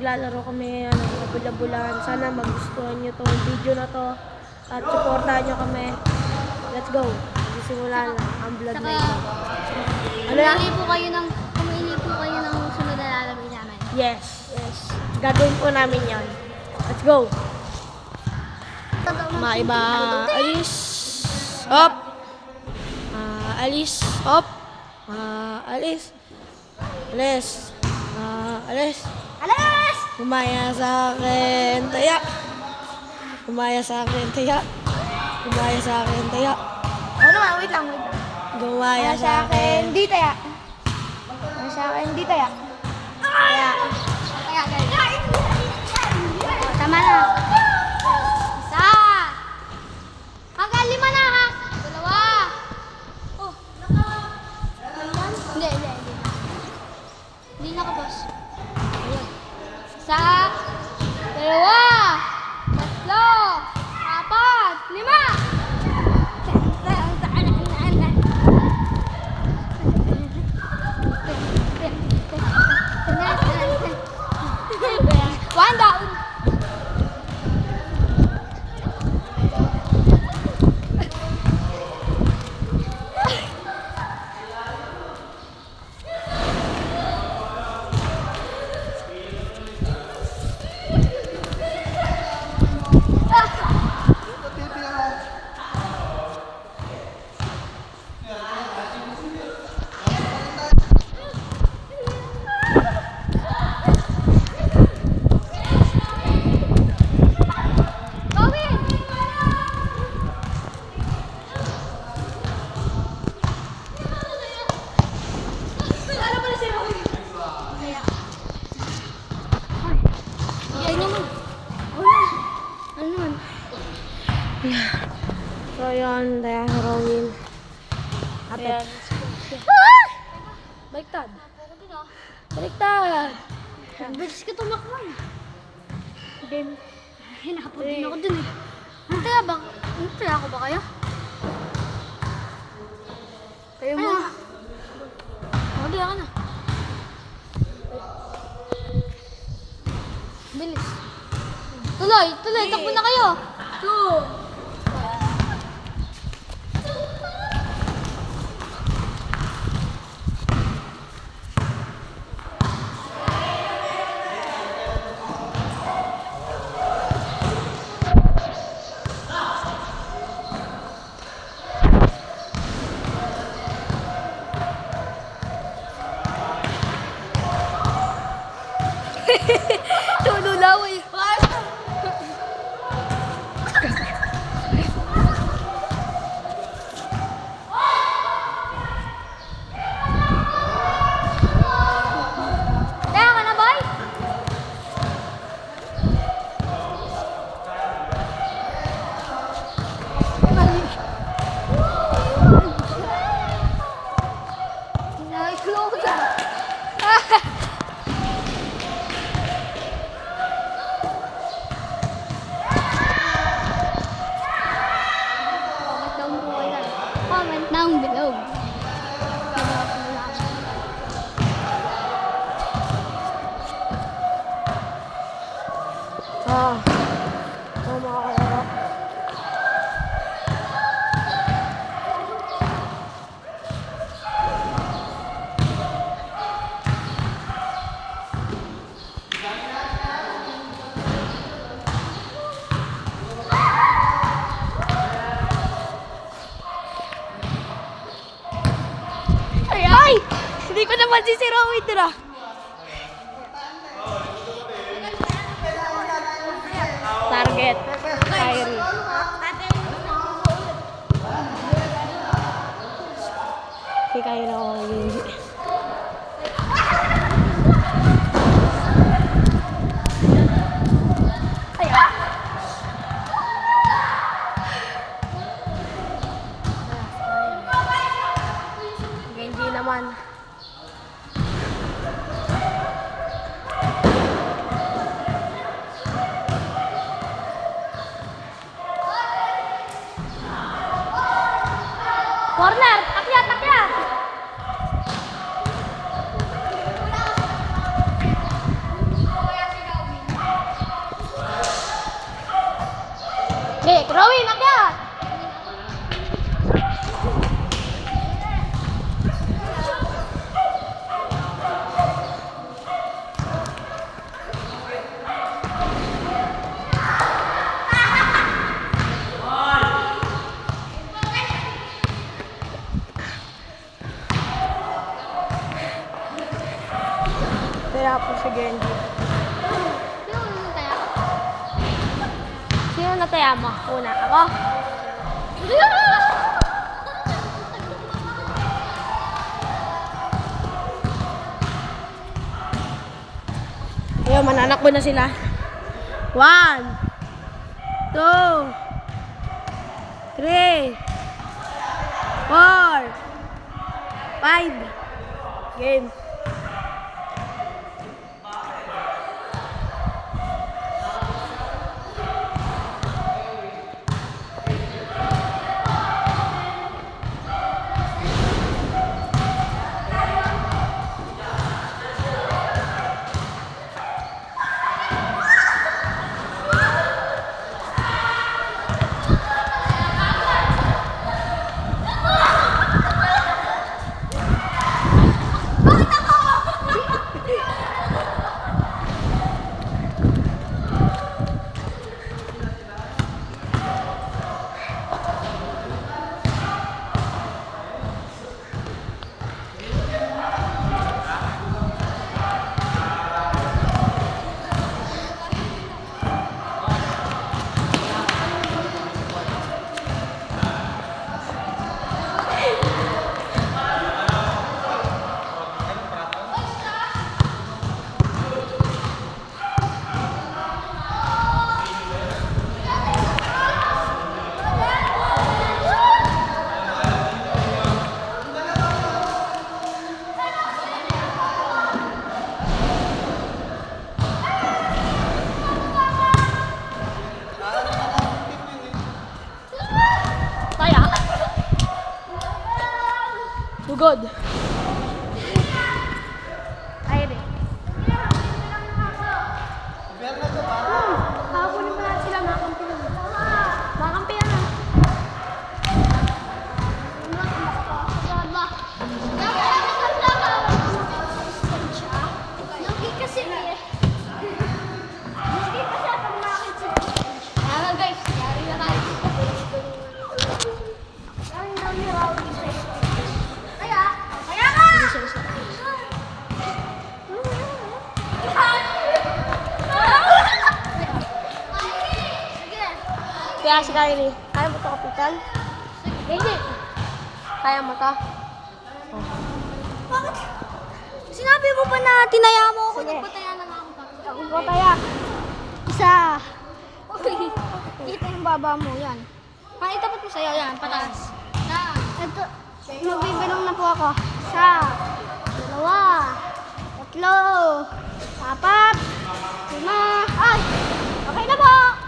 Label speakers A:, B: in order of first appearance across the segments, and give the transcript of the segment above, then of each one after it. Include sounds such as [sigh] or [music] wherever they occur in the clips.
A: Maglalaro kami ngayon ng kabula-bulan. Sana magustuhan nyo tong video na to. At supportahan nyo kami. Let's go. Magsisimula na ang vlog na ito. Ano yan?
B: Pumili po kayo ng, pumili po kayo ng sunod na namin.
A: Yes. Gagawin po namin yan. Let's go. Maiba. Alis. Hop. Ah, alis. Hop. Ah, alis. Alis. Ah, alis.
B: Alas!
A: Kumaya sa akin, taya. Kumaya sa akin, taya. Kumaya sa akin, taya.
B: Ano naman, wait lang, wait lang.
A: Gumaya sa akin.
B: Di taya. Ano sa akin, di taya. Kaya, kaya, kaya. Oh, tama na. Isa. Hanggang lima na ha. Dalawa. Oh, naka... Hindi, hindi, hindi. Hindi nakabos. Ayan. Isa. Dalawa. Tatlo. Apat. Lima. One down. Gawin! Ano pala si Roy? Ay, naman. Ano? Ano naman?
A: So, yun. Daya Rowin. Ayan.
B: Ah!
A: Baliktad. Baliktad.
B: Ang bilis ka tumakbo. Game. Ay, nakapod din ako dun eh. Antaya ba? Antaya ako ba kayo?
A: Kayo
B: Ano?
A: muna.
B: Ako di ako na. Bilis. Tuloy, tuloy, takbo na kayo.
A: Two.
B: Tululaway. Kaya ka na, boy? Nakikloka. Comment down po kayo. Comment down below.
A: Ah. Oh, mga kalaro.
B: Ay, ay! Hindi ko naman si Sir Owen dira.
A: Target. Kyrie. Si Kyrie ako hindi.
B: Ay, ah!
A: Genji naman. Tataya mo? Una, ako? Ayun, mananakbo na sila. One, two, three, four, five. Game. Taya. Sugod. Ay, rin. Hakunin mo lahat sila, makampi na. Makampi na.
B: kasi eh. Hindi pa siya pag makakit Tama guys, yari na tayo. Ang dami raw dito. Kaya, kaya ka! Sige.
A: Kaya si Kylie, kaya mo ito kapitan?
B: Hindi.
A: Kaya mo to?
B: Bakit? Sinabi mo pa na tinaya mo ako.
A: Sige.
B: Nagpataya na nga ako.
A: Ako.
B: Isa. Uy, kita yung baba mo. Yan. Ah, itapat mo sa'yo. Yan, pataas. Na. Ito. Magbibilong na po ako. Isa. Dalawa. Tatlo. Apat. Lima. Ay! Okay na po!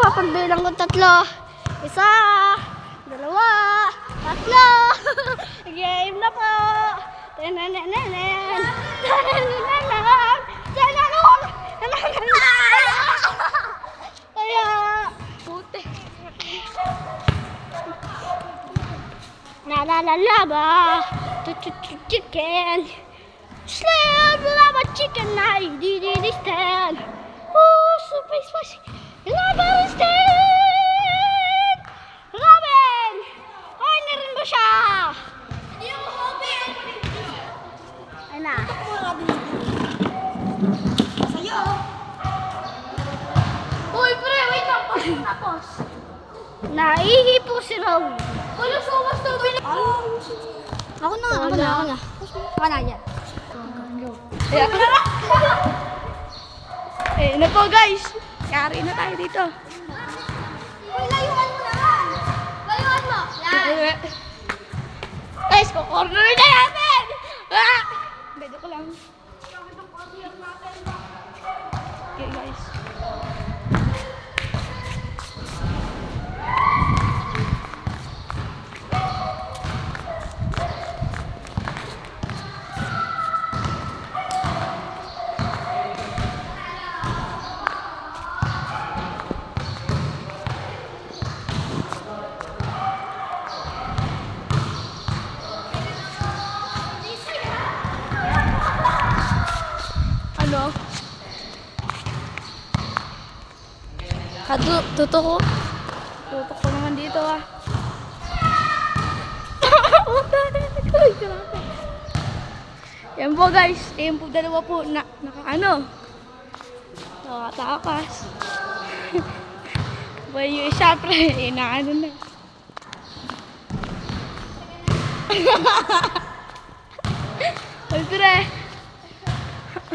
B: Pagbilang ko tatlo. Isa, dalawa, tatlo. [laughs] Game na po. Tanananan. Tanananan. Tanananan. Tanananan. Kaya, puti. Nalalalaba. Chicken. Slam lava chicken night. Di di di stand. Oh, super spicy. Stand. Robin! Honorin mo siya! Hindi ako Robin! Ay na.
A: Sa'yo!
B: Uy, pre, wait lang. Tapos. Naihi po si Robin. Wala sa umas to. Ako na, ako na, ako na. Ako na, yan.
A: Ako na Eh, ano po guys? Yari na tayo dito.
B: Uy, layuan mo naman! Layuan mo! Yan!
A: Guys, kukorner na natin! Ah! Bedo ko lang.
C: Kadu, tuto ko. Tuto ko naman dito ah. Uy. Yan po guys, yan po dalawa po na, naka ano, nakatakas. Well, yung isa pre, inaano na. Ay pre.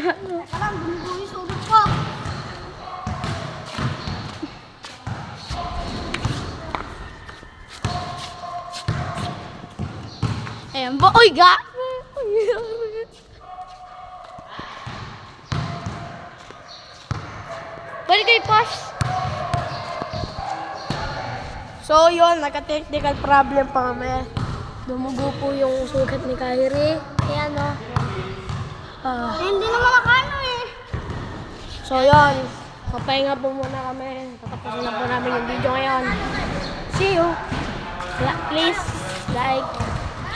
C: Teka lang, bumubuhay sa ulo ko. Ayan po. Uy, ga! Balik kay Posh.
A: So yun, nagka-technical problem pa kami. Dumugo po yung sugat ni Kyrie. Ayan o. Ah.
C: Hindi naman nakano eh.
A: So yun, papahinga po muna kami. Tatapusin na po namin yung video ngayon. See you! Please like,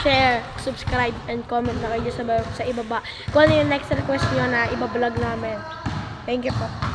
A: share, subscribe, and comment na kayo sa, sa ibaba. Kung ano yung next request nyo na ibablog namin. Thank you po.